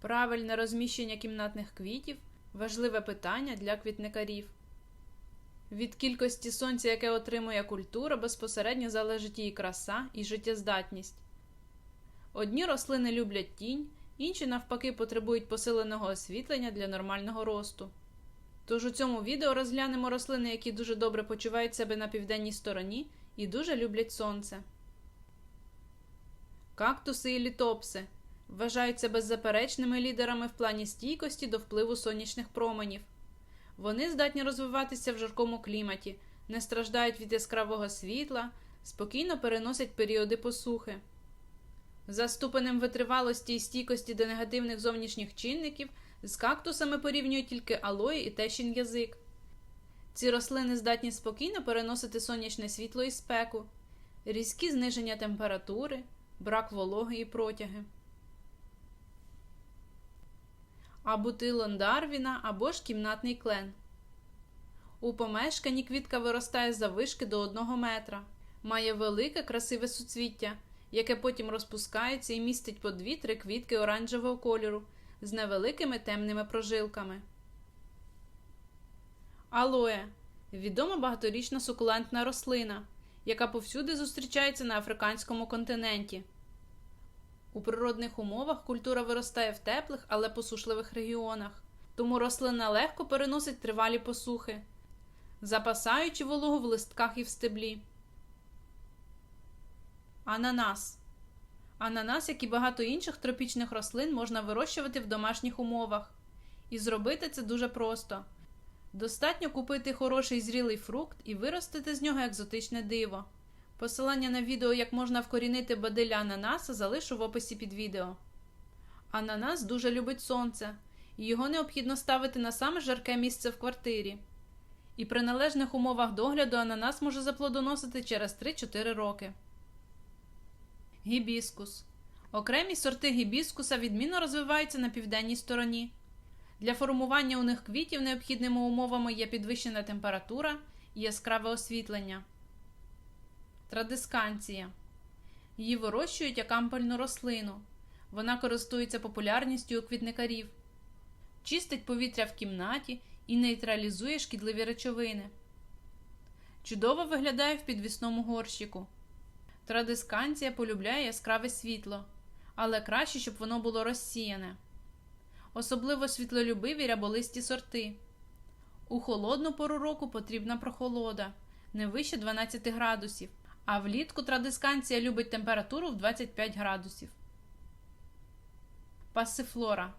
Правильне розміщення кімнатних квітів важливе питання для квітникарів. Від кількості сонця, яке отримує культура, безпосередньо залежить її краса і життєздатність. Одні рослини люблять тінь, інші, навпаки, потребують посиленого освітлення для нормального росту. Тож у цьому відео розглянемо рослини, які дуже добре почувають себе на південній стороні і дуже люблять сонце. Кактуси і літопси вважаються беззаперечними лідерами в плані стійкості до впливу сонячних променів. Вони здатні розвиватися в жаркому кліматі, не страждають від яскравого світла, спокійно переносять періоди посухи. За ступенем витривалості і стійкості до негативних зовнішніх чинників з кактусами порівнюють тільки алої і тещин язик. Ці рослини здатні спокійно переносити сонячне світло і спеку, різкі зниження температури, брак вологи і протяги. Абутилон Дарвіна або ж кімнатний клен. У помешканні квітка виростає заввишки до 1 метра, має велике красиве суцвіття, яке потім розпускається і містить по 2-3 квітки оранжевого кольору з невеликими темними прожилками. Алоє відома багаторічна сукулентна рослина, яка повсюди зустрічається на африканському континенті. У природних умовах культура виростає в теплих, але посушливих регіонах, тому рослина легко переносить тривалі посухи, запасаючи вологу в листках і в стеблі. Ананас. Ананас, як і багато інших тропічних рослин, можна вирощувати в домашніх умовах. І зробити це дуже просто. Достатньо купити хороший зрілий фрукт і виростити з нього екзотичне диво. Посилання на відео, як можна вкорінити бадиля ананаса, залишу в описі під відео. Ананас дуже любить сонце, і його необхідно ставити на саме жарке місце в квартирі. І при належних умовах догляду ананас може заплодоносити через 3-4 роки. Гібіскус. Окремі сорти гібіскуса відмінно розвиваються на південній стороні. Для формування у них квітів необхідними умовами є підвищена температура і яскраве освітлення. Традисканція. Її вирощують як ампельну рослину. Вона користується популярністю у квітникарів, чистить повітря в кімнаті і нейтралізує шкідливі речовини. Чудово виглядає в підвісному горщику. Традисканція полюбляє яскраве світло, але краще, щоб воно було розсіяне. Особливо світлолюбиві ряболисті сорти. У холодну пору року потрібна прохолода не вище 12 градусів, а влітку традисканція любить температуру в 25 градусів. Пасифлора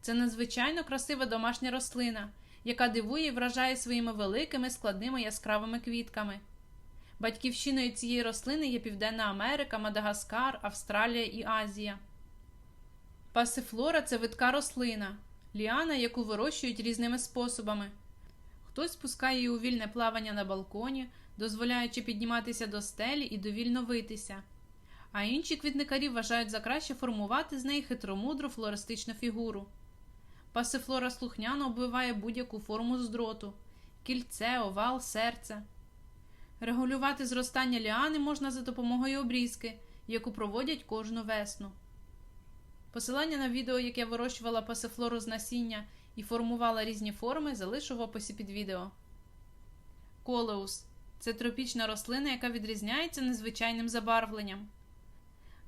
це надзвичайно красива домашня рослина, яка дивує і вражає своїми великими складними яскравими квітками. Батьківщиною цієї рослини є Південна Америка, Мадагаскар, Австралія і Азія. Пасифлора це видка рослина, ліана, яку вирощують різними способами. Хтось пускає її у вільне плавання на балконі, дозволяючи підніматися до стелі і довільно витися. А інші квітникарі вважають за краще формувати з неї хитромудру флористичну фігуру. Пасифлора слухняно обвиває будь-яку форму з дроту кільце, овал, серце. Регулювати зростання ліани можна за допомогою обрізки, яку проводять кожну весну. Посилання на відео, як я вирощувала пасифлору з насіння і формувала різні форми, залишу в описі під відео. Колеус це тропічна рослина, яка відрізняється незвичайним забарвленням.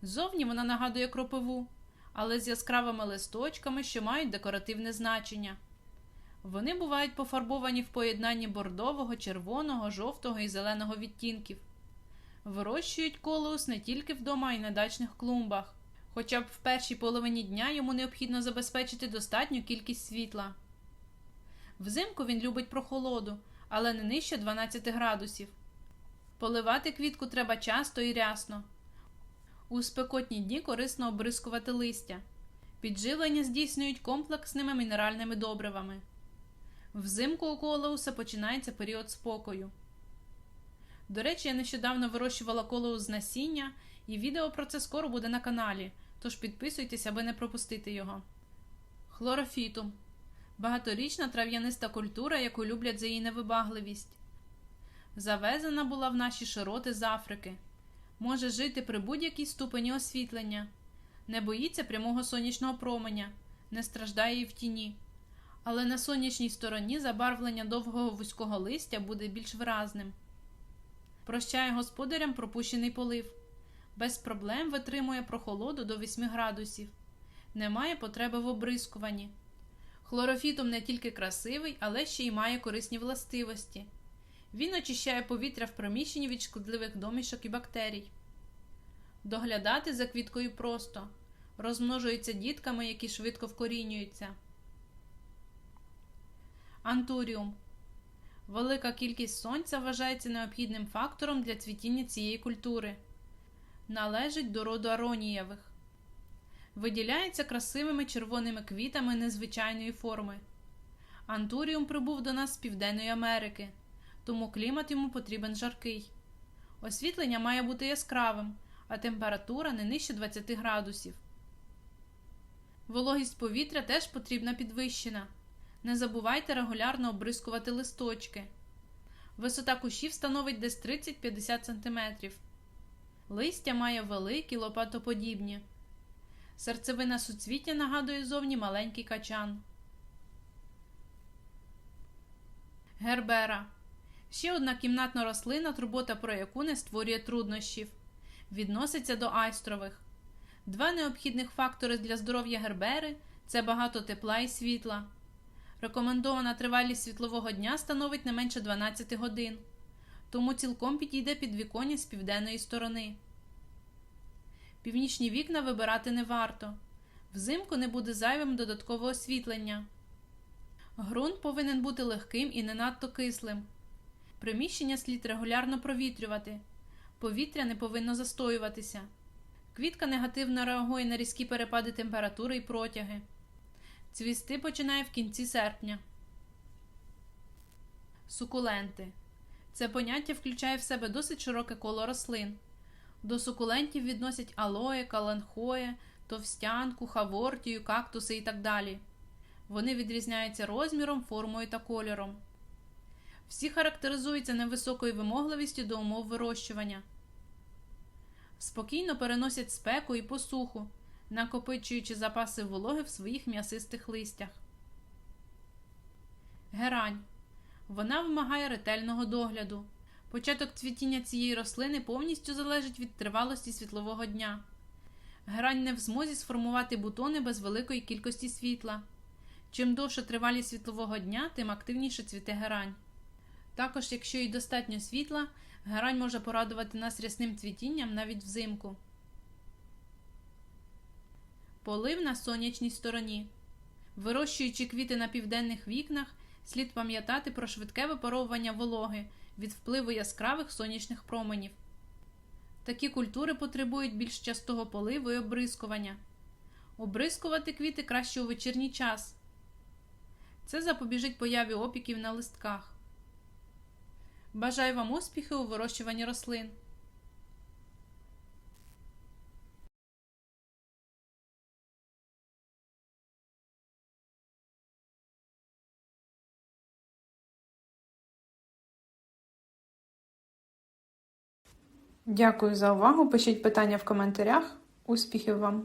Ззовні вона нагадує кропиву, але з яскравими листочками, що мають декоративне значення. Вони бувають пофарбовані в поєднанні бордового, червоного, жовтого і зеленого відтінків. Вирощують колеус не тільки вдома, й на дачних клумбах. Хоча б в першій половині дня йому необхідно забезпечити достатню кількість світла. Взимку він любить прохолоду, але не нижче 12 градусів. Поливати квітку треба часто і рясно. У спекотні дні корисно обрискувати листя. Підживлення здійснюють комплексними мінеральними добривами. Взимку у колеуса починається період спокою. До речі, я нещодавно вирощувала колеус з насіння, і відео про це скоро буде на каналі, тож підписуйтесь, аби не пропустити його. Хлорофітум багаторічна трав'яниста культура, яку люблять за її невибагливість. Завезена була в наші широти з Африки. Може жити при будь-якій ступені освітлення, не боїться прямого сонячного променя, не страждає і в тіні. Але на сонячній стороні забарвлення довгого вузького листя буде більш виразним. Прощає господарям пропущений полив. Без проблем витримує прохолоду до 8 градусів. Немає потреби в обрискуванні. Хлорофітум не тільки красивий, але ще й має корисні властивості. Він очищає повітря в приміщенні від шкідливих домішок і бактерій. Доглядати за квіткою просто. Розмножується дітками, які швидко вкорінюються. Антуріум. Велика кількість сонця вважається необхідним фактором для цвітіння цієї культури. Належить до роду аронієвих. Виділяється красивими червоними квітами незвичайної форми. Антуріум прибув до нас з Південної Америки, тому клімат йому потрібен жаркий. Освітлення має бути яскравим, а температура не нижче 20 градусів. Вологість повітря теж потрібна підвищена. Не забувайте регулярно обрискувати листочки. Висота кущів становить десь 30-50 см. Листя має великі лопатоподібні. Серцевина суцвіття нагадує зовні маленький качан. Гербера. Ще одна кімнатна рослина, турбота про яку не створює труднощів. Відноситься до айстрових. Два необхідних фактори для здоров'я гербери це багато тепла і світла. Рекомендована тривалість світлового дня становить не менше 12 годин, тому цілком підійде під віконня з південної сторони. Північні вікна вибирати не варто. Взимку не буде зайвим додаткове освітлення. Ґрунт повинен бути легким і не надто кислим. Приміщення слід регулярно провітрювати. Повітря не повинно застоюватися. Квітка негативно реагує на різкі перепади температури і протяги. Цвісти починає в кінці серпня. Сукуленти. Це поняття включає в себе досить широке коло рослин. До сукулентів відносять алоє, каланхоє, товстянку, хавортію, кактуси і так далі. Вони відрізняються розміром, формою та кольором. Всі характеризуються невисокою вимогливістю до умов вирощування. Спокійно переносять спеку і посуху, накопичуючи запаси вологи в своїх м'ясистих листях. Герань. Вона вимагає ретельного догляду. Початок цвітіння цієї рослини повністю залежить від тривалості світлового дня. Герань не в змозі сформувати бутони без великої кількості світла. Чим довше тривалість світлового дня, тим активніше цвіте герань. Також, якщо й достатньо світла, герань може порадувати нас рясним цвітінням навіть взимку. Полив на сонячній стороні. Вирощуючи квіти на південних вікнах, слід пам'ятати про швидке випаровування вологи від впливу яскравих сонячних променів. Такі культури потребують більш частого поливу і обрискування. Обрискувати квіти краще у вечірній час. Це запобіжить появі опіків на листках. Бажаю вам успіхи у вирощуванні рослин. Дякую за увагу. Пишіть питання в коментарях. Успіхів вам!